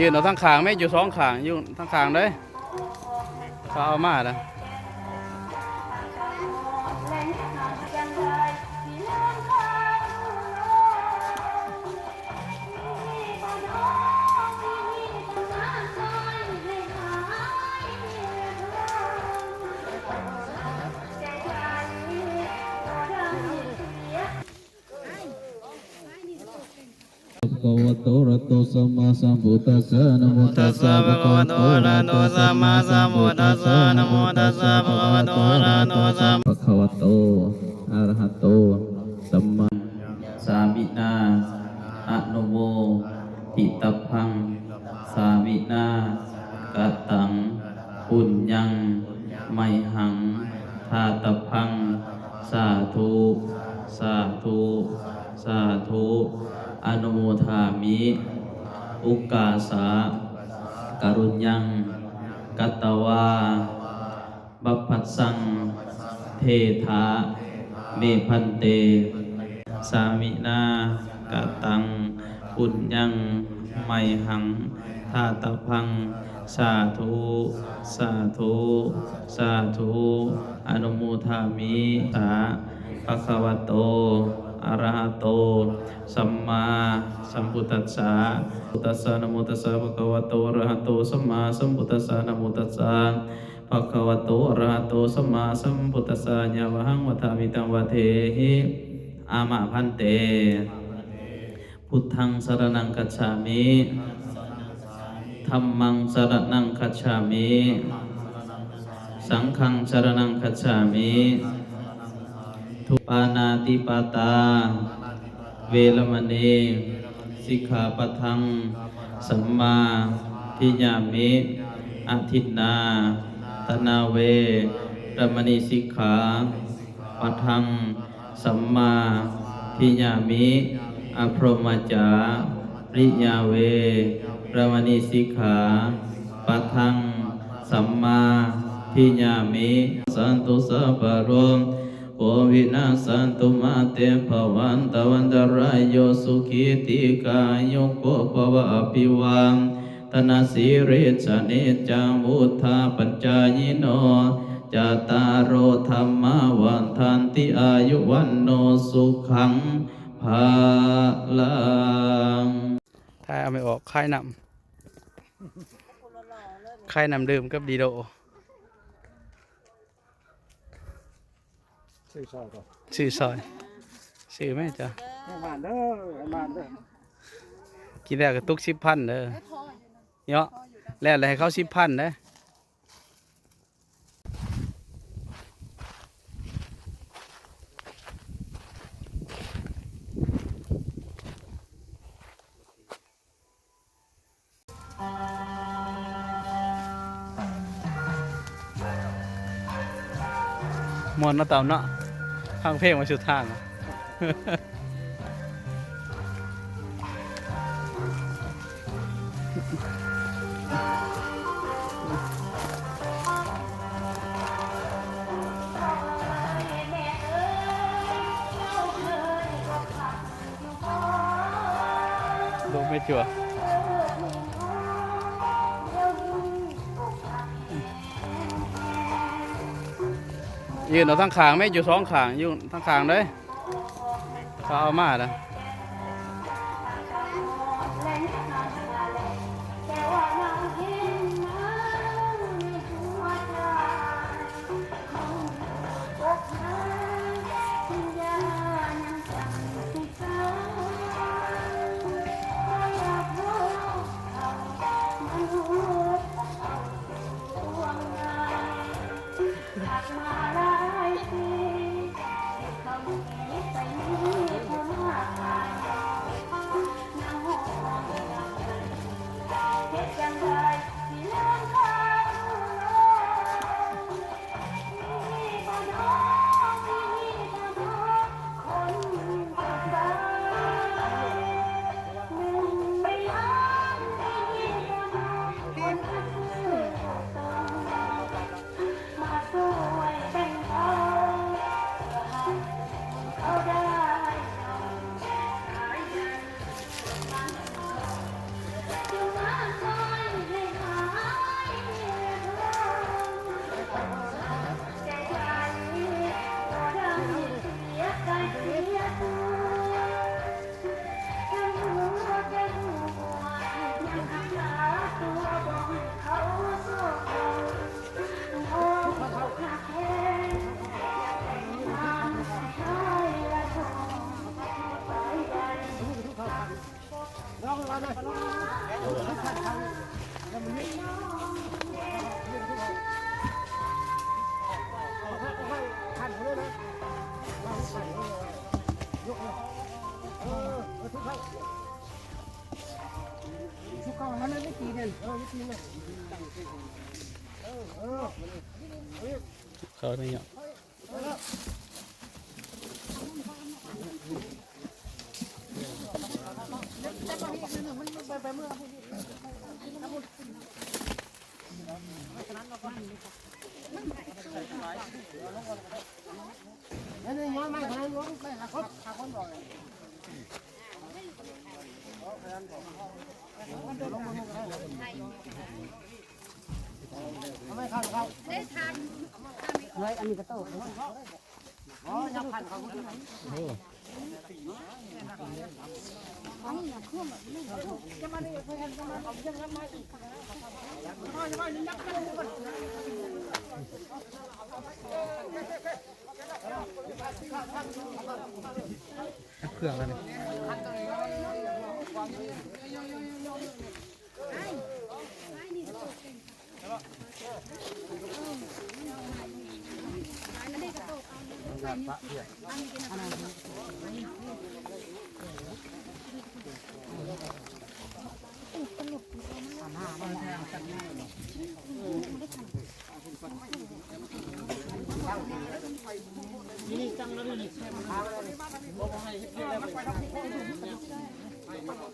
ยืนเอาทั้งขางไม่อยู่สองขางอยู่ทั้งขางเลยเขาเอามาแล้วะโตอะระหะโตสัมมาสัมพุทธัสสะนะโมตัสสะภะคะวะโตอะระหะโตสัมมาสัมพุทธัสสะนะโมตัสสะภะคะวะโตอะระหะโตสัมภะคะวะโตอะระหะโตสัมมาสามินาอะโนโมติตพัง สามินากะตังปุญญังไมหังทาตพัง สาธุ สาธุ สาธุ อนุโมทามิ อุกาสาการุญญังกัตวาบัพพัสสัง เทธาเมพันเต สามินากะตังปุญญังไมหังทาตพัง สาธุ สาธุ สาธุ อนุโมทามิสาภะคะวะโต อะระหะโต สัมมาสัมพุทธัสสะพุทธัสสะนะโมตัสสะภะคะวะโตอะระหะโต สัมมาสัมพุทธัสสะนะโมตัสสะภะคะวะโตอะระหะโต สัมมาสัมพุทธัสสะญะวะหังวะทามิตังวะเทหิอามะพันเต พุทธังสรณังคัจฉามิธัมมังสรณังคัจฉามิ สังฆังสรณังคัจฉามิ ทุปานาติปาตา เวรมณีสิกขาปะทัง สัมมาทิยามิอาทิตนาตนาเวรมณีสิกขาปะทัง สัมมาทิยามิอพรมจาริยาเวรมณีสิกขาปะทัง สัมมาทิยามิ สันตุสัพพโรม โอวินาสันตุมาเตภวันตวันตรายโยสุขีติกายโกภวะอภิวันตนาสิริสเนจังมุทธาปัญจายโนจตารโอธรรมวันทันติอายุวันโนสุขังภาลังถ้าเอาไม่ออกค่ายนำค่ายนำดื่มกับดีโด ซื้อซอยก่อนชื่อซอยชื่อแม่จ้ะให้มานเด้อให้มานเด้อกินแล้วก็ตุกสิบพันเด้อเนาะแล้วอะไรให้เขาสิบพันเด้อมวนเนาะเต่าเนาะ ฟังเพลงมาชุดทาง นเอาทั้งขางไม่อยู่สองขางอยู่ทั้งขางเลยเขาเอามาแล้ว เนี่ยเออไม่ตีเนี่ยเขาเนี่ยนี่นี่ย้อนม่คนนั้นย้นไม่หาคนหาคนบอกเขาได้ทัน เฮ้ยอันนี้ก็โตอ๋อยับขันเขาเครื่องแล้วนี่ นี่ตั้งแล้วนี่ใช่ไหมครับ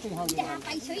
ไปช่วย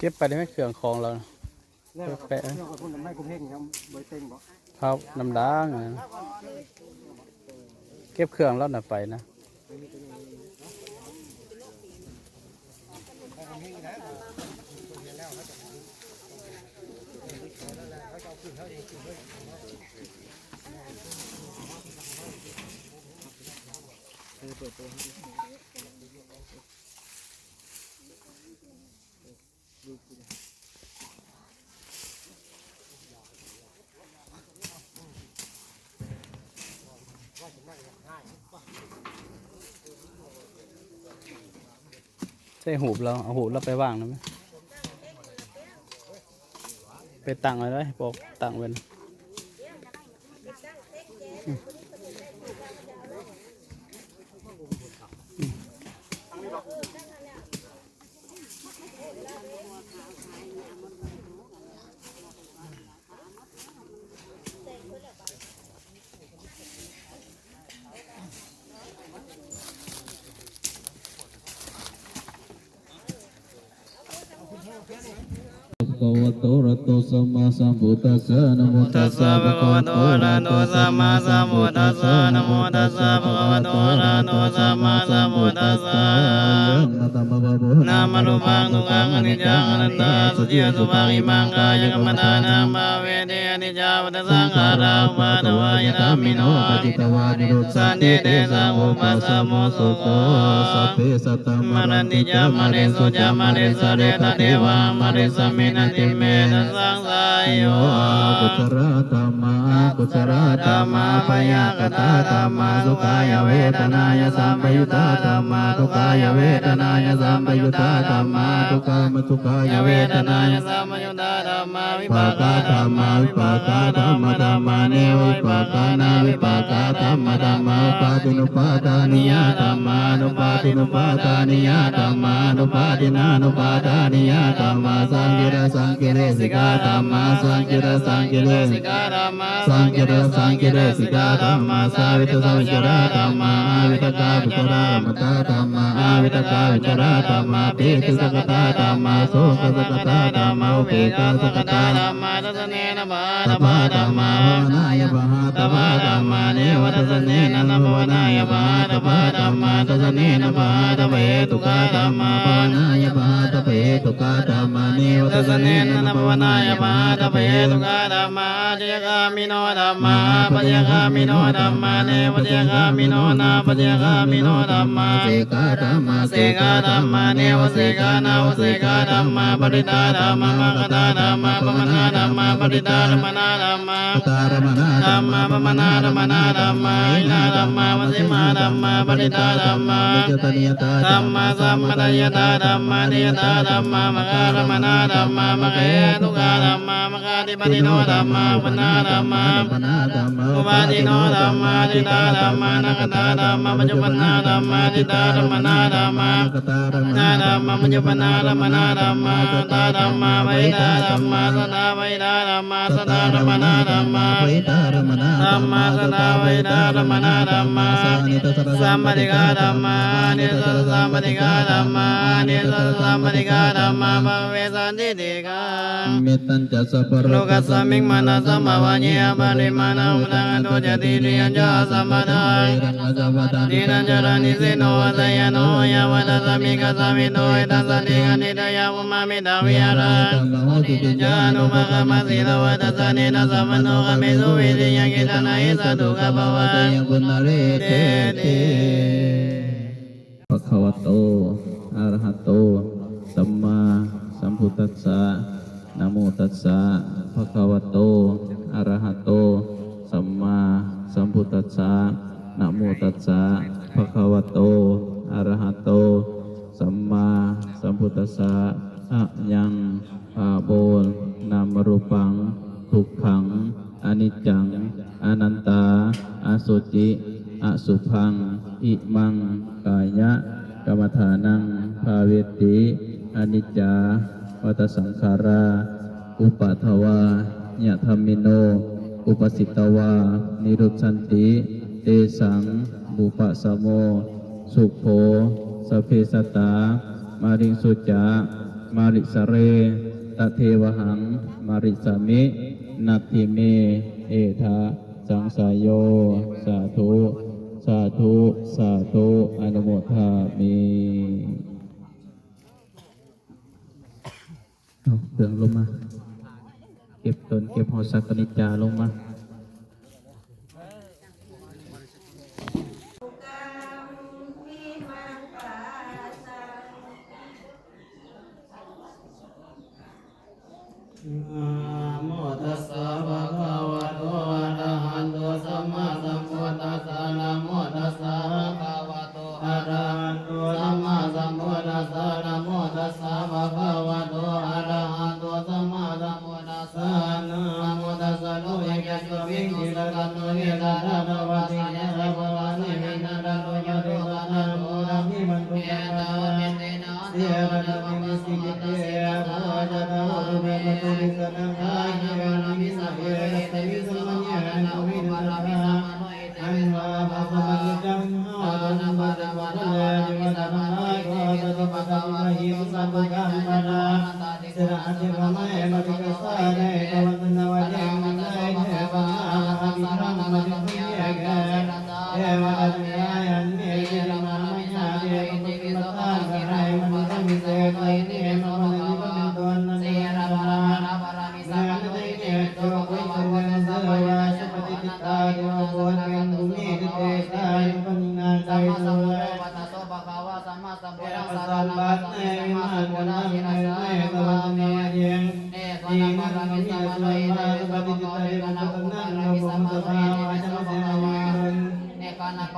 ก็บไปได้ไหมเครื่องของเราน่ะแปะเรื่องคนไม่กูเพ่งครับใบเต็งบ่ๆเขาน้ำด่างอะเก็บเครื่องแล้วน่ะไปนะ ใช่หูบเราเอาหูบเราไปวางนะไหมไปตั้งไว้เลยบอกตั้งไว้นะอืมอืมภะคะวะโตอะระหะโตสัมมาสัมพุทธัสสะนะโมตัสสะภะคะวะโตอะระหะโตสัมมาสัมพุทธัสสะนะโมตัสสะภะคะวะโตอะระหะโตสัมมาสัมพุทธัสสะนะตัมมะบะโบนามารูปังทุกขังอนิจจังอนัตตาสุจิยสุภังอิมังกายกรรมฐานังภาเวเดนิจาวัฏสังขารามาตวายนามิโนปฏิตวานิโรธสันติเดสาวุปัสสโมสุโตสัพเพสัตตมรันติจามาริสุจามาริสเรตเทวามาริสมินติเมนะสังสายโยกุตระธรรมา กุศลธรรมาปยากตาธรรมาสุขายเวทนายสัมปยุตตาธรรมาทุกายเวทนายสัมปยุตตาธรรมาทุกามทุกายยเวเวททนานายสัมมยุตาธรรมาวิปาปากาธรรมาวิปากาธรรมธรรมาเนวิปากานาวิปากาธรรมธรรมาปาตินุปาทานิยธรรมานุปาตินุปาทานิยธรรมานุปาตินานุปาทานิยธรรมาสังกิรสังกิเรสิกาธรรมาสังกิรสังกิเรสิกาธรรมาสังเกิรสังเกิเรสิกาธรรมาสาวิตสังกิราธรรมาอา วิตกาวิจารามตาธรรมาอาวิตกาวิจาราธรรมาปิติสกตาธรรมาโสกสกตาธรรมาอุเปกาสกตาธรรมาทัศเนนะบาตธปาธรรมาวนายบาตปาธรรมาเนวทัสเนนะนภวนายบาตปาธรรมาทัสเนนะบาตเวตุกาธรรมาภวนายบาตเวตุกาธรรมาเนวทัทัศสเนนนะนะวนายบาตเวตุกาธรรมาเจกามิโนธรรมาปัจกามิโนธรรมาเนปัจกามิโนนาปจจกามิโนธรรมาเสกาธรรมาเสกาธรรมาเนวเสกานาวเสกาธรรมาปริตาธรรมามกตาธรรมาปมนาธรรมาปริตาธรรมนาธรรมาตารมนาธรรมาปมนาธรรมนาธรรมาอินาธรรมาวสิมาธรรมาปริตาธรรมาจตนิยตาธรรมาสัมมตยตาธรรมานิยตาธรรมามกาธรรมนาธรรมามกเอตุกาธรรมามกาติปติโนธรรมาปนาธรรมาปนาธรรมาอุปาทิโนธรรมาทิตาธรรมานักตาธรรมาปัจจุปนาธรรมาทิตาธรรมนาธรรมากตารมนาธรรมาปัจจุปนาธรรมนาธรรมาสตาธรรมาไวตาธรรมาสตาไวตาธรรมาสตาธรรมนาธรรมาไวตารมนาธรรมาสตาไวตาธรรมนาธรรมาสัมปติกาธรรมานิสสัมปติกาธรรมานิสสัมปติกาธรรมาภเวสันติติกาเมตัญจะสัพพะโลกัสสมิงมานาสัมภวะเนียปริมาณอุตังโตจติริยัญจสัมปทารังอาจาวตาดินันจารานิสิโนสยโนยาวัตสมิกสมิโนเอตัสติกานิดายาวุมามิดาวิหารตังโหติปิญานุภคมัสสิลวัตสนินัสมโนกเมสุวิริยังกิตานัยสัตุกภวะยังกุณเรเทเตภะคะวะโตอะระหะโต สัมมาสัมพุทธัสสะนะโมตัสสะภะคะวะโตอะระหะโต สัมมาสัมพุทธัสสะ นะโมตัสสะภะคะวะโตอะระหะโต สัมมาสัมพุทธัสสะอะยังอาโบลนามรูปังทุกขังอนิจจัง อนันตาอาสุจิอสุพัง อิมัง กายะกรรมฐานัง ภาเวติอนิจจาวัตสังขารา อุปาทวายะธรรมิโน อุปสิตวา นิรุชันติ เตสังบุปะสโม สุโภสเพสตา มาริสุจามาริสเรตเทวหัง มาริสมินัตถิเม เอธาสังสายโย สาธุ สาธุ สาธุ อนุโมทามีเดืองลงมา เก็บตนเก็บหอสักนิจาลงมา